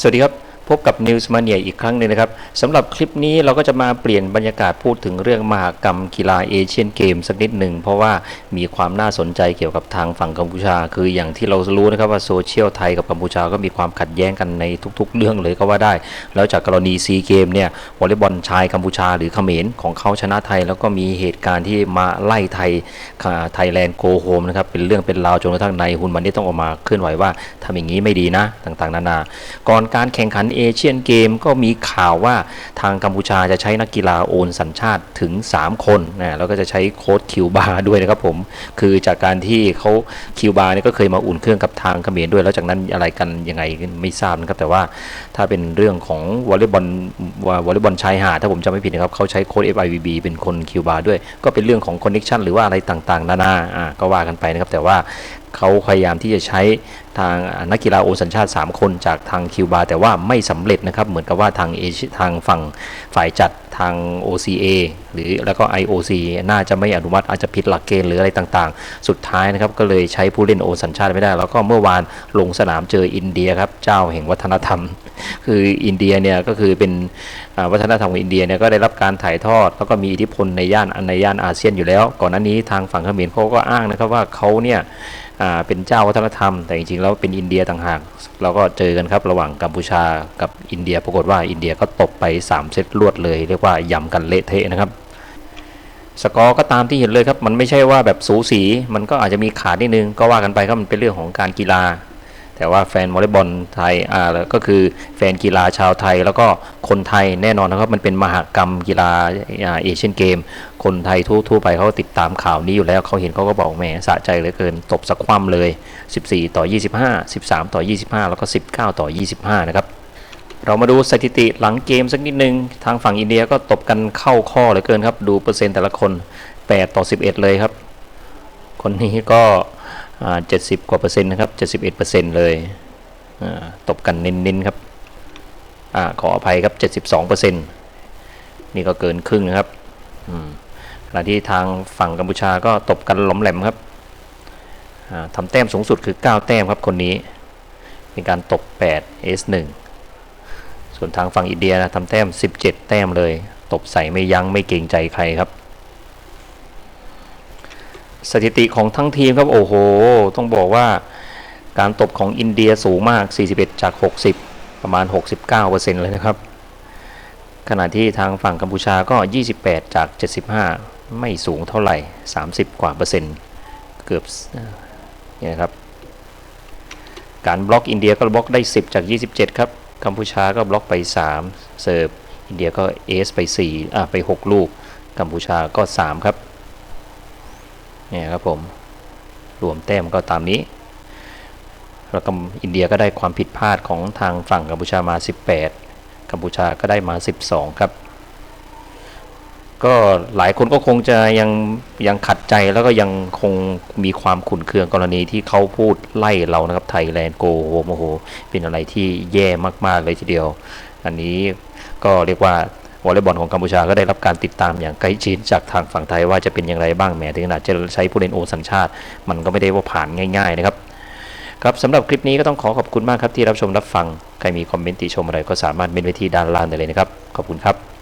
สวัสดีครับ พบกับ News Mania อีกครั้งหนึ่งนะครับสำหรับคลิปนี้เราก็จะมาเปลี่ยนบรรยากาศพูดถึงเรื่องมหากรรมกีฬาเอเชียนเกมสักนิดหนึ่ง เพราะว่ามีความน่าสนใจเกี่ยวกับทางฝั่งกัมพูชา คืออย่างที่เรารู้นะครับว่าโซเชียลไทยกับกัมพูชาก็มีความขัดแย้งกันในทุก ๆ เรื่องเลยก็ว่าได้ แล้วจากกรณีซีเกมเนี่ยวอลเลย์บอลชายกัมพูชาหรือเขมรของเขาชนะไทย แล้วก็มีเหตุการณ์ที่มาไล่ไทยไทยแลนด์โกโฮมนะครับเป็นเรื่องเป็นราวจนกระทั่งในายฮุนมันนี่ต้องออกมาเคลื่อนไหวว่าทำอย่างนี้ไม่ดีนะต่างๆ นานาก่อนการแข่งขันเอเชียนเกมก็มีข่าวว่าทางกัมพูชาจะใช้นักกีฬาโอนสัญชาติถึง 3 คนนะแล้วก็จะใช้โค้ดคิวบาด้วยนะครับผม คือจากการที่เขาคิวบาเนี่ยก็เคยมาอุ่นเครื่องกับทางเขมรด้วย แล้วจากนั้นอะไรกันยังไงไม่ทราบนะครับแต่ว่าถ้าเป็นเรื่องของวอลเลย์บอลวอลเลย์บอลชายหาดถ้าผมจำไม่ผิดนะครับเขาใช้โค้ด FIVB เป็นคนคิวบาด้วย ก็เป็นเรื่องของคอนเน็ชันหรือว่าอะไรต่างๆ นานาอ่าก็ว่ากันไปนะครับแต่ว่า เขาพยายามที่จะใช้ทางนักกีฬาโอสัญชาติ 3 คนจากทางคิวบาแต่ว่าไม่สำเร็จนะครับเหมือนกับว่าทางเอทางฝั่งฝ่ายจัดทาง OCA หรือแล้วก็ IOC น่าจะไม่อนุมัติอาจจะผิดหลักเกณฑ์หรืออะไรต่างๆ สุดท้ายนะครับก็เลยใช้ผู้เล่นโอสัญชาติไม่ได้ แล้วก็เมื่อวานลงสนามเจออินเดียครับเจ้าแห่งวัฒนธรรม คืออินเดียเนี่ยก็คือเป็น วัฒนธรรมของอินเดียเนี่ยก็ได้รับการถ่ายทอด แล้วก็มีอิทธิพลในย่านในย่านอาเซียนอยู่แล้ว ก่อนหน้านี้ทางฝั่งเขมรเขาก็อ้างนะครับว่าเขาเนี่ยเป็นเจ้าวัฒนธรรม แต่จริงๆแล้วเป็นอินเดียต่างหากเราก็เจอกันครับระหว่างกัมพูชากับอินเดีย ปรากฏว่าอินเดียก็ตบไป 3 เซตรวดเลย เรียกว่ายำกันเละเทะนะครับสกอร์ก็ตามที่เห็นเลยครับ มันไม่ใช่ว่าแบบสูสี มันก็อาจจะมีขาดนิดนึง ก็ว่ากันไปครับมันเป็นเรื่องของการกีฬา แต่ว่าแฟนวอลเลย์บอลไทยอ่าก็คือแฟนกีฬาชาวไทย แล้วก็คนไทยแน่นอนนะครับมันเป็นมหากรรมกีฬาเอเชียนเกม คนไทยทั่วไปเขาติดตามข่าวนี้อยู่แล้วเขาเห็นเขาก็บอกแหมสะใจเหลือเกินตบสักคว่ำเลย 14 ต่อ 25 13 ต่อ 25 แล้วก็ 19 ต่อ 25 นะครับเรามาดูสถิติหลังเกมสักนิดนึง ทางฝั่งอินเดียก็ตบกันเข้าข้อเหลือเกินครับ ดูเปอร์เซ็นต์แต่ละคน 8 ต่อ 11 เลยครับ คนนี้ก็ เจ็ดสิบกว่าเปอร์เซ็นต์นะครับเจ็ดสิบเอ็ดเปอร์เซ็นต์เลยตบกันเน้นๆครับอขออภัยครับเจ็ดสิบสองเปอร์เซ็นต์นี่ก็เกินครึ่งนะครับขณะที่ทางฝั่งกัมพูชาก็ตบกันหลอมแหลมครับทำแต้มสูงสุดคือ 9 แต้มครับคนนี้ เป็นการตบ8 S1 ส่วนทางฝั่งอินเดียนะทำแต้ม 17 แต้มเลย ตบใส่ไม่ยั้งไม่เกรงใจใครครับ สถิติของทั้งทีมครับ โอ้โห ต้องบอกว่าการตบของอินเดียสูงมาก 41 จาก 60 ประมาณ 69%เลยนะครับ ขณะที่ทางฝั่งกัมพูชาก็ 28 จาก 75 ไม่สูงเท่าไหร่ 30 กว่าเปอร์เซ็นต์ เกือบนี่นะครับ การบล็อกอินเดียก็บล็อกได้ 10 จาก 27 ครับ กัมพูชาก็บล็อกไป 3เซิร์ฟ อินเดียก็เอสไป4อะไป 6 ลูก กัมพูชาก็ 3 ครับ เนี่ยครับผมรวมแต้มก็ตามนี้ แล้วก็อินเดียก็ได้ความผิดพลาดของทางฝั่งกัมพูชามา 18 กัมพูชาก็ได้มา 12 ครับ ก็หลายคนก็คงจะยังยังขัดใจแล้วก็ยังคงมีความขุ่นเคืองกรณีที่เขาพูดไล่เรานะครับไทยแลนด์โกโฮโมโห เป็นอะไรที่แย่มากๆเลยทีเดียว อันนี้ก็เรียกว่า วอลเลย์บอลของกัมพูชาก็ได้รับการติดตามอย่างใกล้ชิดจากทางฝั่งไทยว่าจะเป็นอย่างไรบ้างแม้ถึงขนาดจะใช้ผู้เล่นโอสัญชาติ มันก็ไม่ได้ว่าผ่านง่าย ๆ นะครับครับสำหรับคลิปนี้ก็ต้องขอขอบคุณมากครับที่รับชมรับฟัง ใครมีคอมเมนต์ติชมอะไรก็สามารถเมนไว้ที่ด้านล่างได้เลยนะครับ ขอบคุณครับ